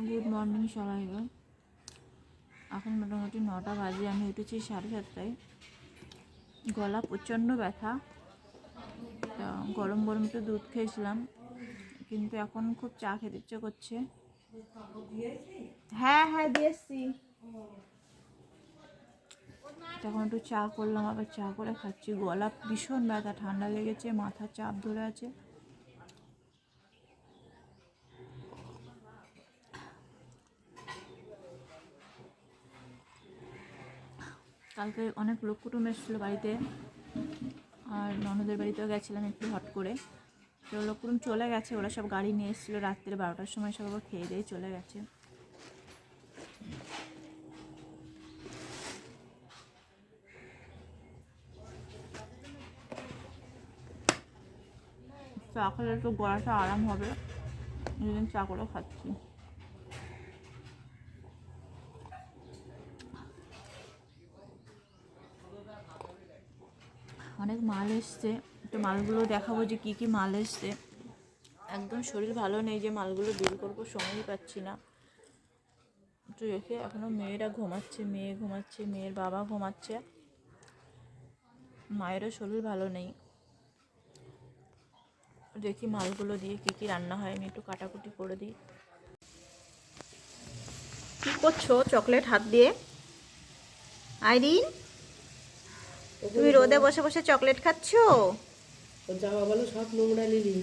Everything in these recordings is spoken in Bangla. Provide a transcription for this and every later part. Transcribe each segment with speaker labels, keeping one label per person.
Speaker 1: মর্নিং সবাইকে এখন মোটামুটি নটা বাজে, আমি উঠেছি সাড়ে সাতটায়। গলা প্রচণ্ড ব্যথা। তা গরম গরম তো দুধ খেয়েছিলাম, কিন্তু এখন খুব চা খেতে ইচ্ছে করছে। হ্যাঁ হ্যাঁ দিয়েছি তখন একটু চা করলাম, আবার চা করে খাচ্ছি। গলা ভীষণ ব্যথা, ঠান্ডা লেগেছে, মাথার চাপ ধরে আছে। কালকে অনেক লোক কুটুম এসেছিল বাড়িতে। আর ননদের বাড়িতেও গেছিলাম একটু হট করে। তো লোক কুটুম চলে গেছে, ওরা সব গাড়ি নিয়ে এসেছিল রাত্রে বারোটার সময়, সব আবার খেয়ে দিয়ে চলে গেছে। চা খেলে একটু গলাটা আরাম হবে জন্য চা করে খাচ্ছি। অনেক মাল এসছে। তো মালগুলো দেখাবো যে কী কী মাল এসছে। একদম শরীর ভালো নেই যে মালগুলো বিল করব, সময়ই পাচ্ছি না। তো রেখে এখনও মেয়েরা ঘুমাচ্ছে, মেয়ে ঘুমাচ্ছে, মেয়ের বাবা ঘুমাচ্ছে। মায়েরও শরীর ভালো নেই। দেখি মালগুলো দিয়ে কী কী রান্না হয়, আমি একটু কাটাকুটি করে দিই। কী করছ? চকলেট হাত দিয়ে? আইরিন? তুমি রোদে বসে বসে চকলেট খাচ্ছ?
Speaker 2: জামা বলো সব নোংরা নিলি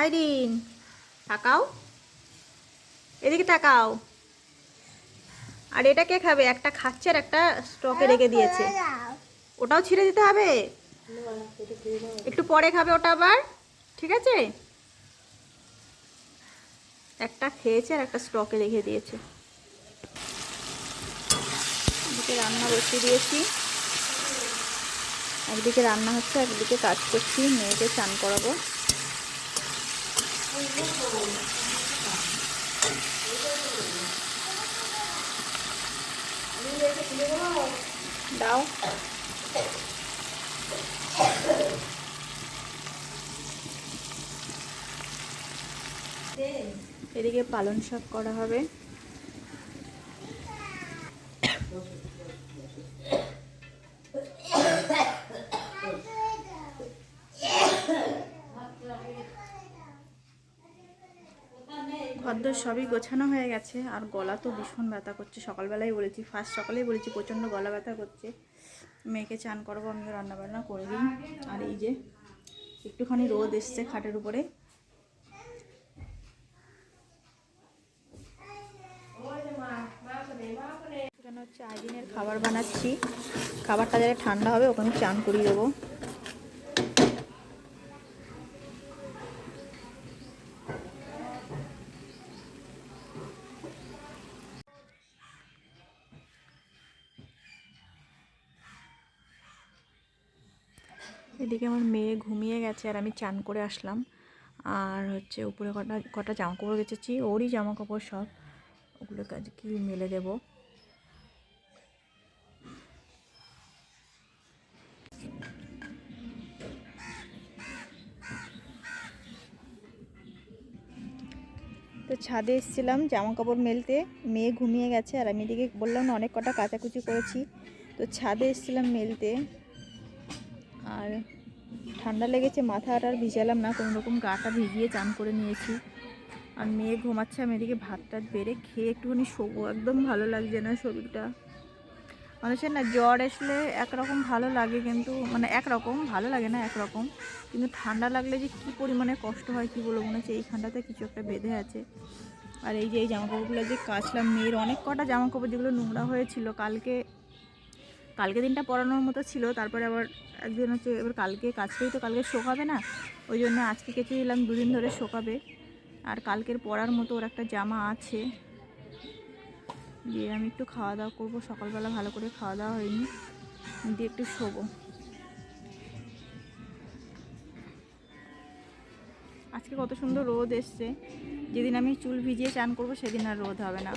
Speaker 1: আইরিন তাকাও। এদিকে তাকাও। আর এটা কে খাবে? একটা খাচ্ছে আর একটা স্টকে রেখে দিয়েছে। ওটাও ছিঁড়ে দিতে হবে? একটু পরে খাবে ওটা আবার? ঠিক আছে? একটা খেয়েছে আর একটা স্টকে রেখে দিয়েছে। এদিকে রান্না বসিয়ে দিয়েছি। একদিকে রান্না হচ্ছে, একদিকে কাজ করছি, মেয়েকে চান করাবো। দাও। এদিকে পালন শাক করা হবে। ঘরদোর সবই গোছানো হয়ে গেছে, আর গলা তো ভীষণ ব্যথা করছে। সকালবেলায় বলেছি, ফার্স্ট সকালেই বলেছি, প্রচণ্ড গলা ব্যথা করছে। মেয়েকে চান করব, আমিও রান্নাবান্না করে দিই। আর এই যে, একটুখানি রোদ এসছে খাটের উপরে। হচ্ছে আইদিনের খাবার বানাচ্ছি। খাবারটা যাতে ঠান্ডা হবে, ওখানে চান করিয়ে দেবো। এদিকে আমার মেয়ে ঘুমিয়ে গেছে আর আমি চান করে আসলাম। আর হচ্ছে উপরে কটা কটা জামা কাপড় গেছেছি, ওরই জামা কাপড় সব। ওগুলো কাজ কি মেলে দেব। তো ছাদে এসেছিলাম জামা কাপড় মেলতে। মেয়ে ঘুমিয়ে গেছে আর আমি এদিকে বললাম না, অনেক কটা কাচাকুচি করেছি। তো ছাদে এসেছিলাম মেলতে। আর ঠান্ডা লেগেছে মাথাটা আর ভিজালাম না, কোনো রকম গাটা ভিজিয়ে চান করে নিয়েছি। আর মেয়ে ঘুমাচ্ছে, আমি এদিকে ভাত টাত বেড়ে খেয়ে একটুখানি শোবো, একদম ভালো লাগছে না শরীরটা। মানুষের না জ্বর আসলে একরকম ভালো লাগে কিন্তু মানে একরকম, ভালো লাগে না একরকম, কিন্তু ঠান্ডা লাগলে যে কী পরিমাণে কষ্ট হয় কী বলব, মনে হচ্ছে এইখানটাতে কিছু একটা বেঁধে আছে। আর এই যে এই জামাকাপড়গুলো যে কাচলাম, মেয়ের অনেক কটা জামাকাপড় যেগুলো নোংরা হয়েছিল, কালকে কালকে দিনটা পরানোর মতো ছিল, তারপরে আবার একদিন হচ্ছে এবার কালকে কাছতেই তো কালকে শোকাবে না, ওই জন্য আজকে কেচে দিলাম, দুদিন ধরে শোকাবে। আর কালকের পরার মতো ওর একটা জামা আছে, দিয়ে আমি একটু খাওয়া দাওয়া করব, সকালবেলা ভালো করে খাওয়া দাওয়া হয়নি, দিয়ে একটু শোবো। আজকে কত সুন্দর রোদ এসছে, যেদিন আমি চুল ভিজিয়ে চান করব, সেদিন আর রোদ হবে না।